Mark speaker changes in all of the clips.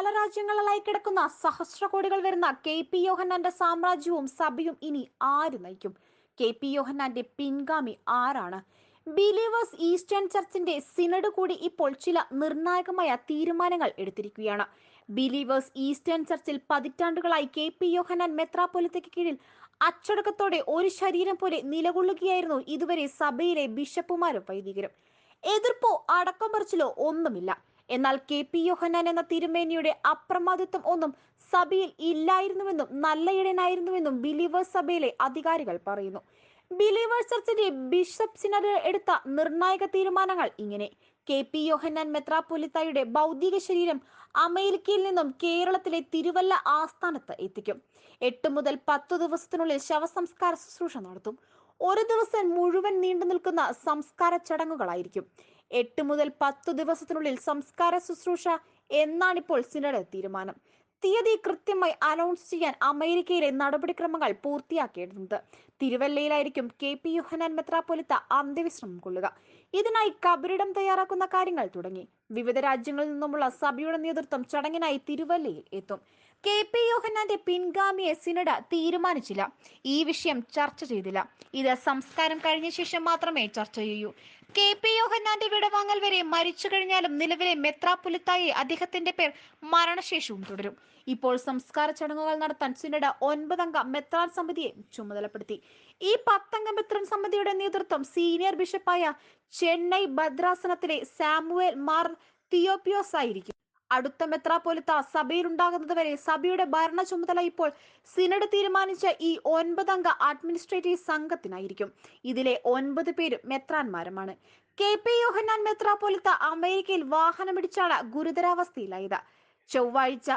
Speaker 1: പല രാജ്യങ്ങളിലായി കിടക്കുന്ന സഹസ്ര കോടികൾ വരുന്ന കെ പി യോഹന്നാന്റെ സാമ്രാജ്യവും സഭയും ഇനി ആര് നയിക്കും? കെ പി യോഹന്നാന്റെ പിൻഗാമി ആരാണ്? ബിലീവേഴ്സ് ഈസ്റ്റേൺ ചർച്ചിന്റെ സിനഡ് കൂടി ഇപ്പോൾ ചില നിർണായകമായ തീരുമാനങ്ങൾ എടുത്തിരിക്കുകയാണ്. ബിലീവേഴ്സ് ഈസ്റ്റേൺ ചർച്ചിൽ പതിറ്റാണ്ടുകളായി കെ പി യോഹന്നാൻ മെത്രാപ്പൊലിത്തയ്ക്ക് കീഴിൽ അച്ചടക്കത്തോടെ ഒരു ശരീരം പോലെ നിലകൊള്ളുകയായിരുന്നു ഇതുവരെ സഭയിലെ ബിഷപ്പുമാരും വൈദികരും. എതിർപ്പോ അടക്കം പറച്ചിലോ ഒന്നുമില്ല. എന്നാൽ കെ പി യോഹന്നാൻ എന്ന തിരുമേനിയുടെ അപ്രമാദിത്വം ഒന്നും സഭയിൽ ഇല്ലായിരുന്നുവെന്നും നല്ല ഇടനായിരുന്നുവെന്നും ബിലീവേഴ്സ് സഭയിലെ അധികാരികൾ പറയുന്നു. ബിലീവേഴ്സ് ചർച്ചിന്റെ ബിഷപ്പ് എടുത്ത നിർണായക തീരുമാനങ്ങൾ ഇങ്ങനെ. കെ പി യോഹന്നാൻ മെത്രാപ്പൊലിത്തായുടെ ഭൗതിക ശരീരം അമേരിക്കയിൽ നിന്നും കേരളത്തിലെ തിരുവല്ല ആസ്ഥാനത്ത് എത്തിക്കും. എട്ട് മുതൽ പത്തു ദിവസത്തിനുള്ളിൽ ശവസംസ്കാര ശുശ്രൂഷ നടത്തും. ഒരു ദിവസം മുഴുവൻ നീണ്ടു നിൽക്കുന്ന സംസ്കാര ചടങ്ങുകളായിരിക്കും. എട്ട് മുതൽ പത്തു ദിവസത്തിനുള്ളിൽ സംസ്കാര ശുശ്രൂഷ എന്നാണിപ്പോൾ സിനഡ് തീരുമാനം. തീയതി കൃത്യമായി അനൗൺസ് ചെയ്യാൻ അമേരിക്കയിലെ നടപടിക്രമങ്ങൾ പൂർത്തിയാക്കിയിരുന്നത് തിരുവല്ലയിലായിരിക്കും കെ പി യുഹനാൻ മെത്രാപ്പൊലിത്ത അന്ത്യവിശ്രമം കൊള്ളുക. ഇതിനായി കബറിടം തയ്യാറാക്കുന്ന കാര്യങ്ങൾ തുടങ്ങി. വിവിധ രാജ്യങ്ങളിൽ നിന്നുമുള്ള സഭയുടെ നേതൃത്വം ചടങ്ങിനായി തിരുവല്ലയിൽ എത്തും. കെ പി യോഹന്നാന്റെ പിൻഗാമിയെ സിനഡ് തീരുമാനിച്ചില്ല. ഈ വിഷയം ചർച്ച ചെയ്തില്ല. ഇത് സംസ്കാരം കഴിഞ്ഞ ശേഷം മാത്രമേ ചർച്ച ചെയ്യൂ. കെ പി യോഹന്നാന്റെ വിടവാങ്ങൽ വരെ മരിച്ചു കഴിഞ്ഞാലും നിലവിലെ മെത്രാപുലിത്തായി അദ്ദേഹത്തിന്റെ പേർ മരണശേഷവും തുടരും. ഇപ്പോൾ സംസ്കാര ചടങ്ങുകൾ നടത്താൻ സിനഡ് ഒൻപതംഗ മെത്രാൻ സമിതിയെ ചുമതലപ്പെടുത്തി. ഈ പത്തംഗ മെത്രാൻ സമിതിയുടെ നേതൃത്വം സീനിയർ ബിഷപ്പായ ചെന്നൈ ഭദ്രാസനത്തിലെ സാമുവേൽ മാർ തിയോപ്പിയോസ് ആയിരിക്കും അടുത്ത മെത്രാപ്പൊലിത്ത സഭയിലുണ്ടാകുന്നത് വരെ സഭയുടെ ഭരണ ചുമതല ഇപ്പോൾ സിനഡ് തീരുമാനിച്ച ഈ ഒൻപതംഗ അഡ്മിനിസ്ട്രേറ്റീവ് സംഘത്തിനായിരിക്കും. ഇതിലെ ഒൻപത് പേരും മെത്രാന്മാരുമാണ്. കെ പി യോഹന്നാൻ മെത്രാപ്പൊലിത്ത അമേരിക്കയിൽ വാഹനമിടിച്ചാണ് ഗുരുതരാവസ്ഥയിലായത്. ചൊവ്വാഴ്ച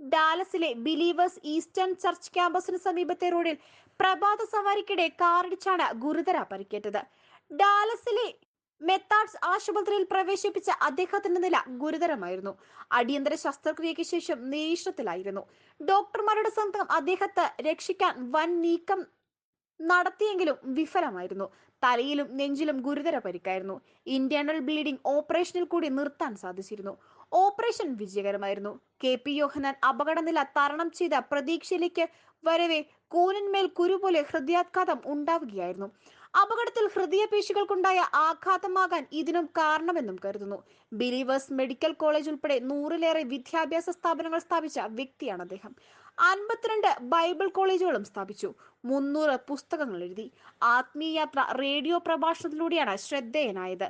Speaker 1: ഡാലസിലെ ബിലീവേഴ്സ് ഈസ്റ്റേൺ ചർച്ച് ക്യാമ്പസിന് സമീപത്തെ റോഡിൽ പ്രഭാത സവാരിക്കിടെ കാറിടിച്ചാണ് ഗുരുതര പരിക്കേറ്റത്. ഡാലസിലെ മെത്താഡ്സ് ആശുപത്രിയിൽ പ്രവേശിപ്പിച്ച അദ്ദേഹത്തിന്റെ നില ഗുരുതരമായിരുന്നു. അടിയന്തര ശസ്ത്രക്രിയയ്ക്ക് ശേഷം നിരീക്ഷണത്തിലായിരുന്നു ഡോക്ടർമാരുടെ സംഘം അദ്ദേഹത്തെ രക്ഷിക്കാൻ വൻ നീക്കം നടത്തിയെങ്കിലും വിഫലമായിരുന്നു. തലയിലും നെഞ്ചിലും ഗുരുതര പരിക്കായിരുന്നു. ഇന്റേണൽ ബ്ലീഡിംഗ് ഓപ്പറേഷനിൽ കൂടി നിർത്താൻ സാധിച്ചിരുന്നു. ഓപ്പറേഷൻ വിജയകരമായിരുന്നു. കെ പി യോഹനാൻ അപകടനില തരണം ചെയ്ത പ്രതീക്ഷയിലേക്ക് വരവെ കൂനന്മേൽ കുരു പോലെ ഹൃദയാഘാതം ഉണ്ടാവുകയായിരുന്നു. അപകടത്തിൽ ഹൃദയപേശികൾക്കുണ്ടായ ആഘാതമാകാൻ ഇതിനും കാരണമെന്നും കരുതുന്നു. ബിലീവേഴ്സ് മെഡിക്കൽ കോളേജ് ഉൾപ്പെടെ നൂറിലേറെ വിദ്യാഭ്യാസ സ്ഥാപനങ്ങൾ സ്ഥാപിച്ച വ്യക്തിയാണ് അദ്ദേഹം. അൻപത്തിരണ്ട് ബൈബിൾ കോളേജുകളും സ്ഥാപിച്ചു. മുന്നൂറ് പുസ്തകങ്ങൾ എഴുതി. ആത്മീയ റേഡിയോ പ്രഭാഷണത്തിലൂടെയാണ് ശ്രദ്ധേയനായത്.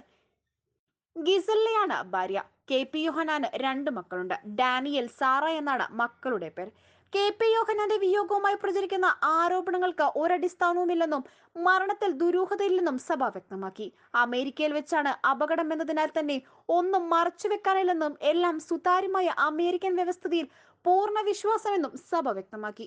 Speaker 1: ഗിസല്ലയാണ് ഭാര്യ. കെ പി യോഹനാന് രണ്ട് മക്കളുണ്ട്. ഡാനിയൽ സാറ എന്നാണ് മക്കളുടെ പേർ കെ പി യോഹനാന്റെ വിയോഗവുമായി പ്രചരിക്കുന്ന ആരോപണങ്ങൾക്ക് ഒരടിസ്ഥാനവുമില്ലെന്നും മരണത്തിൽ ദുരൂഹതയില്ലെന്നും സഭ വ്യക്തമാക്കി. അമേരിക്കയിൽ വെച്ചാണ് അപകടം എന്നതിനാൽ തന്നെ ഒന്നും മറച്ചുവെക്കാനില്ലെന്നും എല്ലാം സുതാര്യമായ അമേരിക്കൻ വ്യവസ്ഥിതിയിൽ പൂർണ വിശ്വാസമെന്നും സഭ വ്യക്തമാക്കി.